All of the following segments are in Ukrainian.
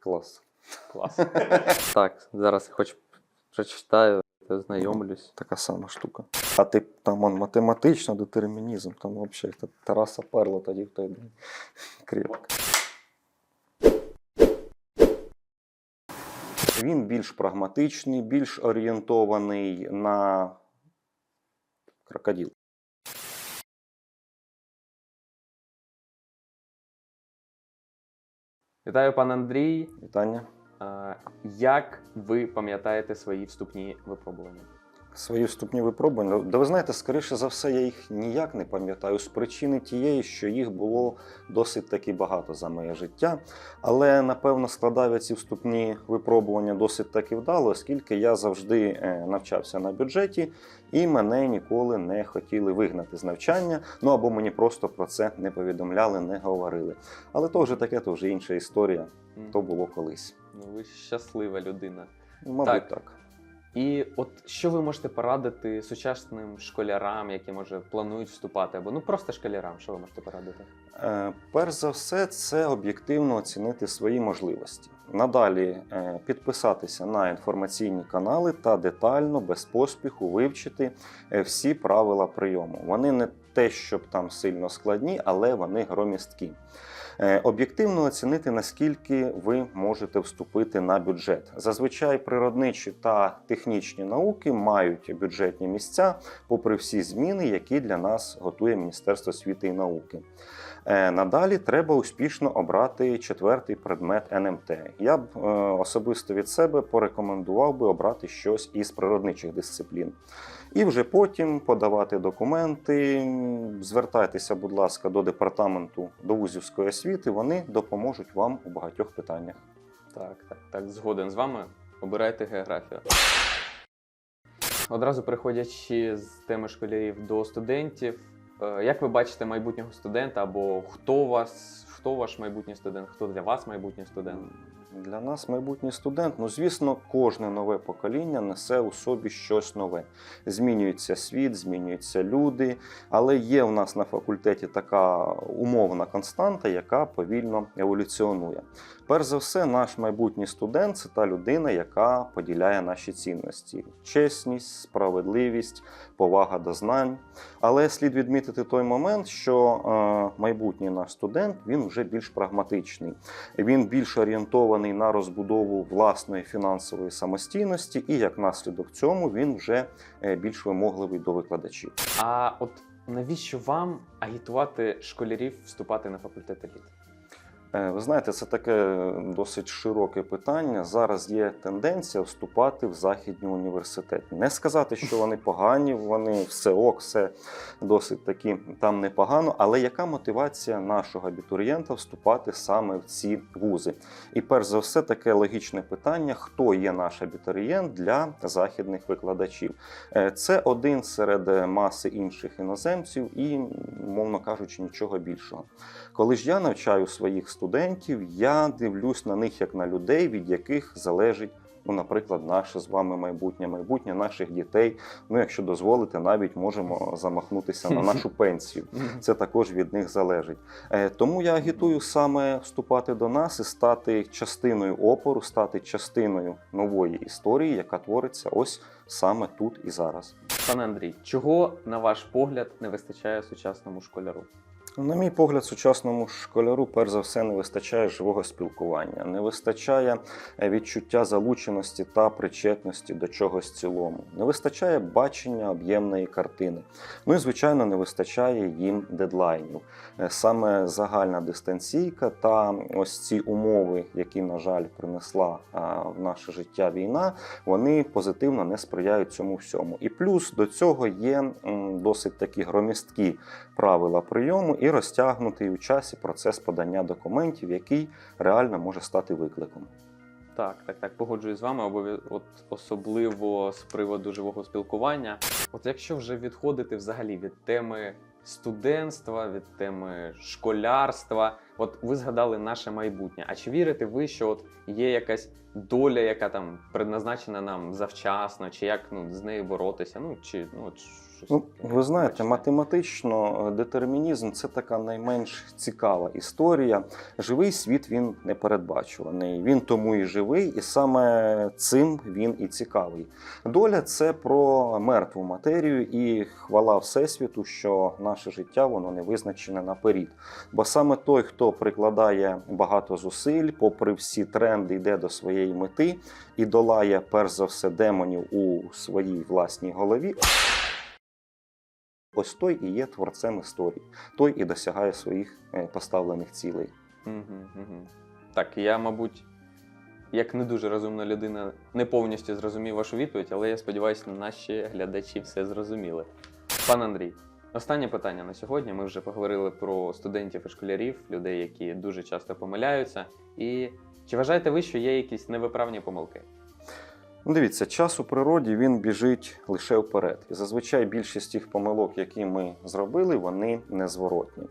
Клас. Клас. так, зараз я хоч прочитаю, ознайомлюсь. Така сама штука. А ти там он, математично детермінізм, там взагалі та- Тараса Перла тоді в той день. Крепко. Він більш прагматичний, більш орієнтований на крокодил. Вітаю, пан Андрій. Вітання. Як ви пам'ятаєте свої вступні випробування? Свої вступні випробування. Да ви знаєте, скоріше за все, я їх ніяк не пам'ятаю з причини тієї, що їх було досить таки багато за моє життя. Але напевно складав я ці вступні випробування досить таки вдало, оскільки я завжди е, навчався на бюджеті, і мене ніколи не хотіли вигнати з навчання. Ну або мені просто про це не повідомляли, не говорили. Але то вже таке, то вже інша історія. То було колись. Ну, ви щаслива людина. Ну, Мабуть, Так. так. І от що ви можете порадити сучасним школярам, які може планують вступати, або ну просто школярам, що ви можете порадити? Е, Перш за все, це об'єктивно оцінити свої можливості. Надалі е, підписатися на інформаційні канали та детально, без поспіху вивчити е, всі правила прийому. Вони не те, щоб там сильно складні, але вони громісткі. Е, Об'єктивно оцінити, наскільки ви можете вступити на бюджет. Зазвичай природничі та технічні науки мають бюджетні місця, попри всі зміни, які для нас готує Міністерство освіти і науки. Е, Надалі треба успішно обрати четвертий предмет НМТ. Я б е, особисто від себе порекомендував би обрати щось із природничих дисциплін. І вже потім подавати документи. Звертайтеся, будь ласка, до департаменту до вузівської освіти. Вони допоможуть вам у багатьох питаннях. Так, так, так, згоден з вами. Обирайте географію. Одразу переходячи з теми школярів до студентів. Е, Як ви бачите майбутнього студента, або хто вас, хто ваш майбутній студент, хто для вас майбутній студент? Для нас майбутній студент, ну звісно, кожне нове покоління несе у собі щось нове. Змінюється світ, змінюються люди, але є у нас на факультеті така умовна константа, яка повільно еволюціонує. Перш за все, наш майбутній студент це та людина, яка поділяє наші цінності: чесність, справедливість, повага до знань. Але слід відмітити той момент, що е, майбутній наш студент він вже більш прагматичний. Він більш орієнтований на розбудову власної фінансової самостійності, і як наслідок цьому він вже е, більш вимогливий до викладачів. А от навіщо вам агітувати школярів вступати на факультет еліт? Е, Ви знаєте, це таке досить широке питання. Зараз є тенденція вступати в західні університети. Не сказати, що вони погані, вони все ок, все досить таки там непогано. Але яка мотивація нашого абітурієнта вступати саме в ці вузи? І перш за все, таке логічне питання: хто є наш абітурієнт для західних викладачів? Е, Це один серед маси інших іноземців і, мовно кажучи, нічого більшого. Коли ж я навчаю своїх студентів, я дивлюсь на них як на людей, від яких залежить, ну, наприклад, наше з вами майбутнє, майбутнє наших дітей. Ну, якщо дозволите, навіть можемо замахнутися на нашу пенсію. Це також від них залежить. Е, Тому я агітую саме вступати до нас і стати частиною опору, стати частиною нової історії, яка твориться ось саме тут і зараз. Пане Андрій, чого, на ваш погляд, не вистачає сучасному школяру? На мій погляд, сучасному школяру, перш за все, не вистачає живого спілкування, не вистачає е, відчуття залученості та причетності до чогось цілому, не вистачає бачення об'ємної картини. Ну і звичайно, не вистачає їм дедлайнів. Е, Саме загальна дистанційка та ось ці умови, які, на жаль, принесла в наше життя війна, вони позитивно не сприяють цьому всьому. І плюс до цього є досить такі громісткі правила прийому і розтягнутий у часі процес подання документів, який реально може стати викликом. Так, так, так, погоджуюсь з вами, обов'я- от особливо з приводу живого спілкування. От якщо вже відходити взагалі від теми студентства, від теми школярства, От ви згадали наше майбутнє. А чи вірите ви, що от є якась доля, яка там предназначена нам завчасно, чи як ну, з нею боротися? Ну чи ну от щось Ну, таке? ви знаєте, Бачите? математично е, детермінізм це така найменш цікава історія. Живий світ він непередбачуваний. Він тому і живий, і саме цим він і цікавий. Доля це про мертву матерію, і хвала Всесвіту, що наше життя воно не визначене наперед. Бо саме той, хто прикладає багато зусиль, попри всі тренди, йде до своєї мети і долає перш за все демонів у своїй власній голові. Ось той і є творцем історії, той і досягає своїх е, поставлених цілей. Так, я, мабуть, як не дуже розумна людина, не повністю зрозумів вашу відповідь, але я сподіваюся, наші глядачі все зрозуміли. Пан Андрій, останнє питання на сьогодні. Ми вже поговорили про студентів і школярів, людей, які дуже часто помиляються. І чи вважаєте ви, що є якісь невиправні помилки? Ну, Дивіться, час у природі він біжить лише вперед. І зазвичай більшість тих помилок, які ми зробили, вони незворотні.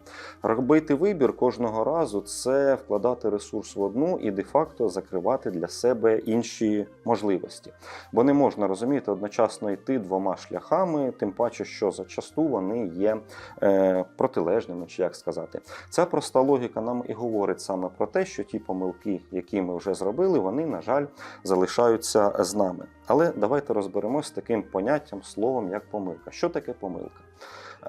Робити вибір кожного разу це вкладати ресурс в одну і де-факто закривати для себе інші можливості. Бо не можна розуміти одночасно йти двома шляхами, тим паче, що зачасту вони є е, протилежними, чи як сказати. Ця проста логіка нам і говорить саме про те, що ті помилки, які ми вже зробили, вони, на жаль, залишаються з нами. Але давайте розберемось з таким поняттям, словом, як помилка. Що таке помилка?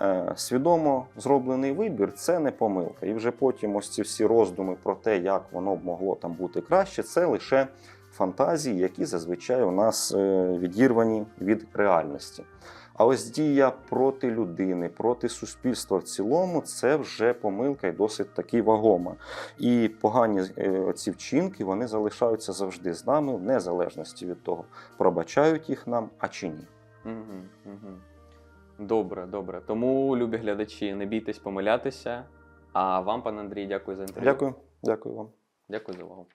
Е, свідомо зроблений вибір це не помилка. І вже потім ось ці всі роздуми про те, як воно б могло там бути краще, це лише фантазії, які зазвичай у нас е, відірвані від реальності. А ось дія проти людини, проти суспільства в цілому, це вже помилка і досить таки вагома. І погані е, ці вчинки вони залишаються завжди з нами, в незалежності від того, пробачають їх нам, а чи ні. Угу, угу. Добре, добре. Тому, любі глядачі, не бійтесь помилятися. А вам, пан Андрій, дякую за інтерв'ю. Дякую, дякую вам. Дякую за увагу.